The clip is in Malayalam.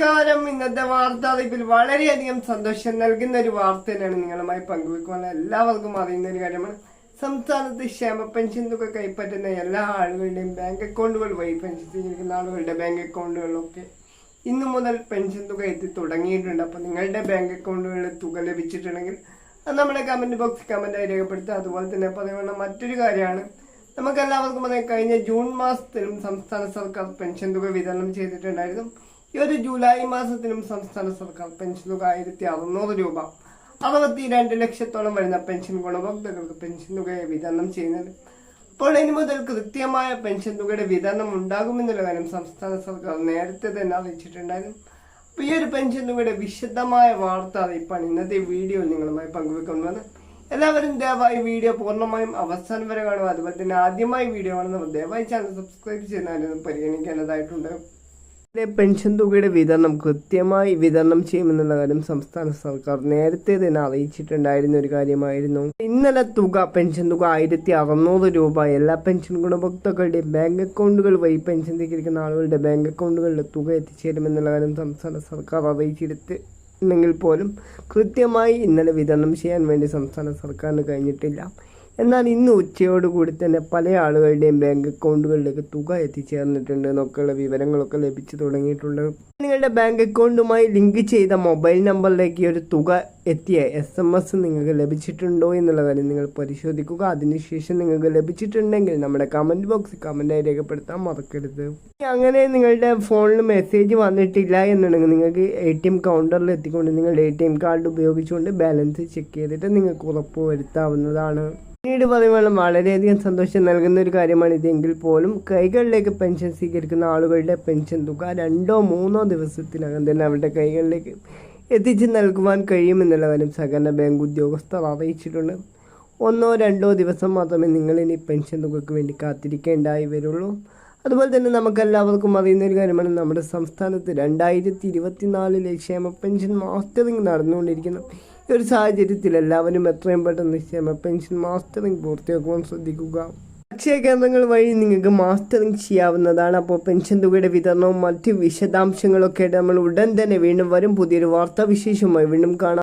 നമസ്കാരം. ഇന്നത്തെ വാർത്ത അറിയിപ്പിൽ വളരെയധികം സന്തോഷം നൽകുന്ന ഒരു വാർത്ത തന്നെയാണ് നിങ്ങളുമായി പങ്കുവെക്കുവാൻ എല്ലാവർക്കും അറിയുന്ന ഒരു കാര്യമാണ്. സംസ്ഥാനത്ത് ക്ഷേമ പെൻഷൻ തുക കൈപ്പറ്റുന്ന എല്ലാ ആളുകളുടെയും ബാങ്ക് അക്കൗണ്ടുകൾ വഴി പെൻഷൻ സ്വീകരിക്കുന്ന ആളുകളുടെ ബാങ്ക് അക്കൗണ്ടുകളൊക്കെ ഇന്നു മുതൽ പെൻഷൻ തുക എത്തി തുടങ്ങിയിട്ടുണ്ട്. അപ്പോൾ നിങ്ങളുടെ ബാങ്ക് അക്കൗണ്ടുകളിൽ തുക ലഭിച്ചിട്ടുണ്ടെങ്കിൽ അത് നമ്മുടെ കമന്റ് ബോക്സിൽ കമന്റായി രേഖപ്പെടുത്തുക. അതുപോലെ തന്നെ പറയുന്ന മറ്റൊരു കാര്യമാണ്. നമുക്ക് എല്ലാവർക്കും അറിയാം കഴിഞ്ഞ ജൂൺ മാസത്തിലും സംസ്ഥാന സർക്കാർ പെൻഷൻ തുക വിതരണം ചെയ്തിട്ടുണ്ടായിരുന്നു. ഈ ഒരു ജൂലൈ മാസത്തിലും സംസ്ഥാന സർക്കാർ പെൻഷൻ തുക ആയിരത്തി അറുന്നൂറ് രൂപ. അറുപത്തി രണ്ട് ലക്ഷത്തോളം വരുന്ന പെൻഷൻ ഗുണഭോക്താക്കൾക്ക് പെൻഷൻ തുകയെ വിതരണം ചെയ്യുന്നത്. അപ്പോൾ ഇനി മുതൽ കൃത്യമായ പെൻഷൻ തുകയുടെ വിതരണം ഉണ്ടാകുമെന്നുള്ള കാര്യം സംസ്ഥാന സർക്കാർ നേരത്തെ തന്നെ അറിയിച്ചിട്ടുണ്ടായിരുന്നു. അപ്പോൾ ഈ ഒരു പെൻഷൻ തുകയുടെ വിശദമായ വാർത്ത അറിയിപ്പാണ് ഇന്നത്തെ വീഡിയോയിൽ നിങ്ങളുമായി പങ്കുവെക്കുന്നത്. എല്ലാവരും ദയവായി വീഡിയോ പൂർണമായും അവസാനം വരെ കാണുക. അതുപോലെ തന്നെ ആദ്യമായി വീഡിയോ കാണുന്നവർ ദയവായി ചാനൽ സബ്സ്ക്രൈബ് ചെയ്യുന്നതിനും പരിഗണിക്കേണ്ടതായിട്ടുണ്ട്. പെൻഷൻ തുകയുടെ വിതരണം കൃത്യമായി വിതരണം ചെയ്യുമെന്നുള്ള കാര്യം സംസ്ഥാന സർക്കാർ നേരത്തെ തന്നെ അറിയിച്ചിട്ടുണ്ടായിരുന്ന ഒരു കാര്യമായിരുന്നു. ഇന്നലെ തുക പെൻഷൻ തുക ആയിരത്തി അറുന്നൂറ് രൂപ. എല്ലാ പെൻഷൻ ഗുണഭോക്താക്കളുടെയും ബാങ്ക് അക്കൗണ്ടുകൾ വഴി പെൻഷൻ സ്വീകരിക്കുന്ന ആളുകളുടെ ബാങ്ക് അക്കൗണ്ടുകളിലെ തുക എത്തിച്ചേരുമെന്നുള്ള കാര്യം സംസ്ഥാന സർക്കാർ അറിയിച്ചിരുത്തി െങ്കിൽ പോലും കൃത്യമായി ഇന്നലെ വിതരണം ചെയ്യാൻ വേണ്ടി സംസ്ഥാന സർക്കാരിന് കഴിഞ്ഞിട്ടില്ല. എന്നാൽ ഇന്ന് ഉച്ചയോടുകൂടി തന്നെ പല ആളുകളുടെയും ബാങ്ക് അക്കൗണ്ടുകളിലേക്ക് തുക എത്തിച്ചേർന്നിട്ടുണ്ട് എന്നൊക്കെയുള്ള വിവരങ്ങളൊക്കെ ലഭിച്ചു തുടങ്ങിയിട്ടുണ്ട്. നിങ്ങളുടെ ബാങ്ക് അക്കൗണ്ടുമായി ലിങ്ക് ചെയ്ത മൊബൈൽ നമ്പറിലേക്ക് ഒരു തുക എത്തിയ എസ് എം എസ് നിങ്ങൾക്ക് ലഭിച്ചിട്ടുണ്ടോ എന്നുള്ള കാര്യം നിങ്ങൾ പരിശോധിക്കുക. അതിനുശേഷം നിങ്ങൾക്ക് ലഭിച്ചിട്ടുണ്ടെങ്കിൽ നമ്മുടെ കമന്റ് ബോക്സിൽ കമന്റായി രേഖപ്പെടുത്താൻ മറക്കരുത്. അങ്ങനെ നിങ്ങളുടെ ഫോണിൽ മെസ്സേജ് വന്നിട്ടില്ല എന്നുണ്ടെങ്കിൽ നിങ്ങൾക്ക് എ ടി എം കൗണ്ടറിൽ എത്തിക്കൊണ്ട് നിങ്ങളുടെ എ ടി എം കാർഡ് ഉപയോഗിച്ചുകൊണ്ട് ബാലൻസ് ചെക്ക് ചെയ്തിട്ട് നിങ്ങൾക്ക് ഉറപ്പ് വരുത്താവുന്നതാണ് പിന്നീട് പറയുമ്പോൾ വളരെയധികം സന്തോഷം നൽകുന്ന ഒരു കാര്യമാണ് ഇതെങ്കിൽ പോലും കൈകളിലേക്ക് പെൻഷൻ സ്വീകരിക്കുന്ന ആളുകളുടെ പെൻഷൻ തുക രണ്ടോ മൂന്നോ ദിവസത്തിനകം തന്നെ അവരുടെ കൈകളിലേക്ക് എത്തിച്ചു നൽകുവാൻ കഴിയുമെന്നുള്ള കാര്യം സഹകരണ ബാങ്ക് ഉദ്യോഗസ്ഥർ അറിയിച്ചിട്ടുണ്ട്. ഒന്നോ രണ്ടോ ദിവസം മാത്രമേ നിങ്ങൾ ഇനി പെൻഷൻ തുകയ്ക്ക് വേണ്ടി കാത്തിരിക്കേണ്ടായി വരുള്ളൂ. അതുപോലെ തന്നെ നമുക്കെല്ലാവർക്കും അറിയുന്ന ഒരു കാര്യമാണ് നമ്മുടെ സംസ്ഥാനത്ത് രണ്ടായിരത്തി ഇരുപത്തിനാലിലെ ക്ഷേമ പെൻഷൻ മാസ്റ്ററിംഗ് നടന്നുകൊണ്ടിരിക്കുന്നു. ഈ ഒരു സാഹചര്യത്തിൽ എല്ലാവരും എത്രയും പെട്ടെന്ന് ക്ഷേമ പെൻഷൻ മാസ്റ്ററിംഗ് പൂർത്തിയാക്കുവാൻ ശ്രദ്ധിക്കുക. അക്ഷയ കേന്ദ്രങ്ങൾ വഴി നിങ്ങൾക്ക് മാസ്റ്ററിംഗ് ചെയ്യാവുന്നതാണ്. അപ്പോൾ പെൻഷൻ തുകയുടെ വിതരണവും മറ്റ് വിശദാംശങ്ങളൊക്കെ നമ്മൾ ഉടൻ തന്നെ വീണ്ടും വരും. പുതിയൊരു വാർത്താ വിശേഷവുമായി വീണ്ടും കാണാം.